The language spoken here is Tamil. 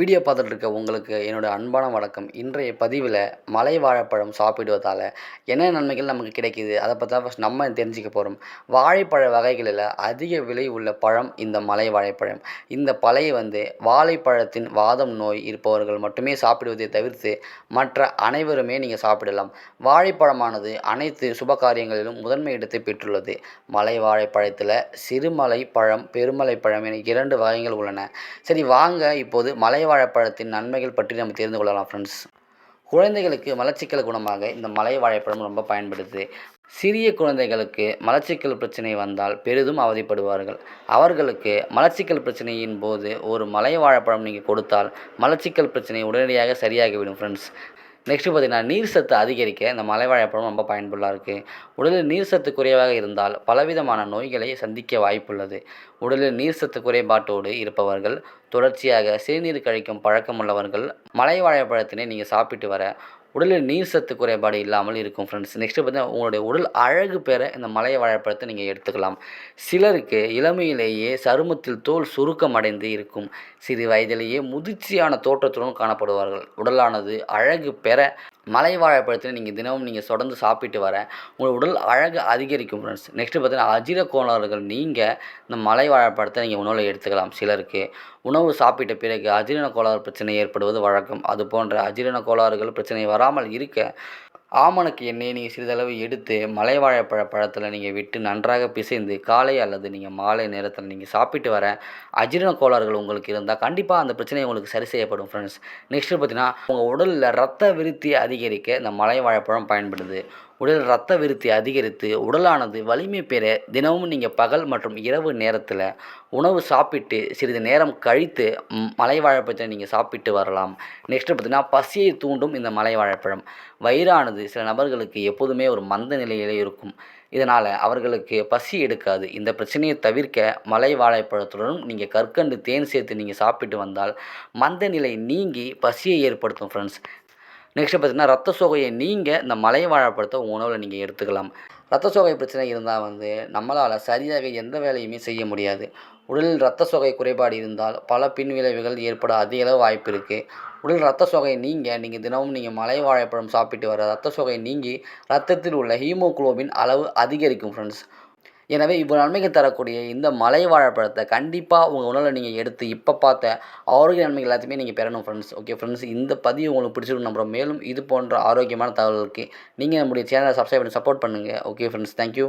வீடியோ பார்த்துட்டு இருக்க உங்களுக்கு என்னோட அன்பான வணக்கம். இன்றைய பதிவில் மலை வாழைப்பழம் சாப்பிடுவதால் என்ன நன்மைகள் நமக்கு கிடைக்கிது அதை பற்றி தான் ஃபஸ்ட் நம்ம தெரிஞ்சுக்க போகிறோம் வாழைப்பழ வகைகளில் அதிக விலை உள்ள பழம் இந்த மலை வாழைப்பழம். இந்த பழைய வந்து வாழைப்பழத்தின் வாதம் நோய் இருப்பவர்கள் மட்டுமே சாப்பிடுவதை தவிர்த்து மற்ற அனைவருமே நீங்கள் சாப்பிடலாம். வாழைப்பழமானது அனைத்து சுப காரியங்களிலும் முதன்மை இடத்தை பெற்றுள்ளது. மலை வாழைப்பழத்தில் சிறுமலை பழம் பெருமலை பழம் என இரண்டு வகைகள் உள்ளன. சரி வாங்க இப்போது மலை வாழைப்பழத்தின் நன்மைகள் பற்றி நம்ம தெரிந்து கொள்ளலாம் ஃப்ரெண்ட்ஸ் குழந்தைகளுக்கு மலச்சிக்கல் குணமாக இந்த மலை வாழைப்பழம் ரொம்ப பயன்படுது. சிறிய குழந்தைகளுக்கு மலச்சிக்கல் பிரச்சனை வந்தால் பெரிதும் அவதிப்படுவார்கள். அவர்களுக்கு மலச்சிக்கல் பிரச்சனையின் போது ஒரு மலை வாழைப்பழம் நீங்கள் கொடுத்தால் மலச்சிக்கல் பிரச்சனை உடனடியாக சரியாகிவிடும் ஃப்ரெண்ட்ஸ் நெக்ஸ்ட்டு பார்த்திங்கன்னா நீர் சத்து அதிகரிக்க இந்த மலை வாழைப்பழம் ரொம்ப பயன்புள்ளாக இருக்குது உடலில் நீர் சத்து குறைவாக இருந்தால் பலவிதமான நோய்களை சந்திக்க வாய்ப்புள்ளது. உடலில் நீர் சத்து குறைபாட்டோடு இருப்பவர்கள் தொடர்ச்சியாக சிறுநீர் கழிக்கும் பழக்கமுள்ளவர்கள் மலை வாழைப்பழத்தினை நீங்கள் சாப்பிட்டு வர உடலில் நீர் சத்து குறைபாடு இல்லாமல் இருக்கும் ஃப்ரெண்ட்ஸ் நெக்ஸ்ட்டு பார்த்தீங்கன்னா உங்களுடைய உடல் அழகு பெற இந்த மலைய வாழைப்பழத்தை நீங்கள் எடுத்துக்கலாம். சிலருக்கு இளமையிலேயே சருமத்தில் தோல் சுருக்கம் அடைந்து இருக்கும். சிறு வயதிலேயே முதிர்ச்சியான தோற்றத்துடன் காணப்படுவார்கள். உடலானது அழகு பெற மலை வாழைப்பழத்தை நீங்கள் தினமும் நீங்கள் தொடர்ந்து சாப்பிட்டு வர உங்கள் உடல் அழகு அதிகரிக்கும் ஃப்ரெண்ட்ஸ் நெக்ஸ்ட்டு பார்த்தீங்கன்னா அஜீர கோளாறுகள் நீங்கள் இந்த மலை வாழைப்பழத்தை நீங்கள் உணவில் எடுத்துக்கலாம். சிலருக்கு உணவு சாப்பிட்ட பிறகு அஜீரண கோளாறு பிரச்சனை ஏற்படுவது வழக்கம். அது போன்ற அஜீரண கோளாறுகள் பிரச்சனை வராமல் இருக்க ஆமணக்கு எண்ணெயை நீங்கள் சிறிதளவு எடுத்து மலை வாழைப்பழ பழத்தில் நீங்கள் விட்டு நன்றாக பிசைந்து காலை அல்லது நீங்கள் மாலை நேரத்தில் நீங்கள் சாப்பிட்டு வர அஜீரண கோளாறுகள் உங்களுக்கு இருந்தால் கண்டிப்பாக அந்த பிரச்சனை உங்களுக்கு சரி செய்யப்படும் ஃப்ரெண்ட்ஸ் நெக்ஸ்ட்டு பார்த்தீங்கன்னா உங்கள் உடலில் ரத்த விருத்தி அதிகரிக்க இந்த மலை வாழைப்பழம் பயன்படுது. உடல் ரத்த விருத்தி அதிகரித்து உடலானது வலிமை பெற தினமும் நீங்கள் பகல் மற்றும் இரவு நேரத்தில் உணவு சாப்பிட்டு சிறிது நேரம் கழித்து மலை வாழைப்பழத்தை நீங்கள் சாப்பிட்டு வரலாம். நெக்ஸ்ட்டு பார்த்திங்கன்னா பசியை தூண்டும் இந்த மலை வாழைப்பழம். வயிறானது சில நபர்களுக்கு எப்போதுமே ஒரு மந்த நிலையிலே இருக்கும். இதனால் அவர்களுக்கு பசி எடுக்காது. இந்த பிரச்சனையை தவிர்க்க மலை வாழைப்பழத்துடனும் நீங்கள் கற்கண்டு தேன் சேர்த்து நீங்கள் சாப்பிட்டு வந்தால் மந்த நிலை நீங்கி பசியை ஏற்படுத்தும் ஃப்ரெண்ட்ஸ் நெக்ஸ்ட்டு பார்த்திங்கன்னா ரத்த சோகையை நீங்கள் இந்த மலை வாழைப்பழத்தை உணவில் நீங்கள் எடுத்துக்கலாம். ரத்த சோகை பிரச்சனை இருந்தால் வந்து நம்மளால் சரியாக எந்த வேலையுமே செய்ய முடியாது. உடலில் ரத்த சோகை குறைபாடு இருந்தால் பல பின்விளைவுகள் ஏற்பட அதிக அளவு வாய்ப்பு இருக்குது உடல் ரத்த சோகையை நீங்கள் நீங்கள் தினமும் நீங்கள் மலை வாழைப்பழம் சாப்பிட்டு வர ரத்த சோகை நீங்கி ரத்தத்தில் உள்ள ஹீமோகுளோபின் அளவு அதிகரிக்கும் ஃப்ரெண்ட்ஸ் எனவே இவ்வளோ நன்மைகள் தரக்கூடிய இந்த மலை வாழைப்பழத்தை கண்டிப்பாக உங்கள் உணவில் நீங்கள் எடுத்து இப்போ பார்த்த ஆரோக்கிய நன்மைகள் எல்லாத்தையுமே நீங்கள் பெறணும் ஃப்ரெண்ட்ஸ் ஓகே ஃப்ரெண்ட்ஸ் இந்த பதிவு உங்களுக்கு பிடிச்சிருக்கும் நம்புகிறோம் மேலும் இது போன்ற ஆரோக்கியமான தகவல்களுக்கு நீங்கள் நம்முடைய சேனலை சப்ஸ்கிரைப் பண்ணி சப்போர்ட் பண்ணுங்கள் ஓகே ஃப்ரெண்ட்ஸ் தேங்க்யூ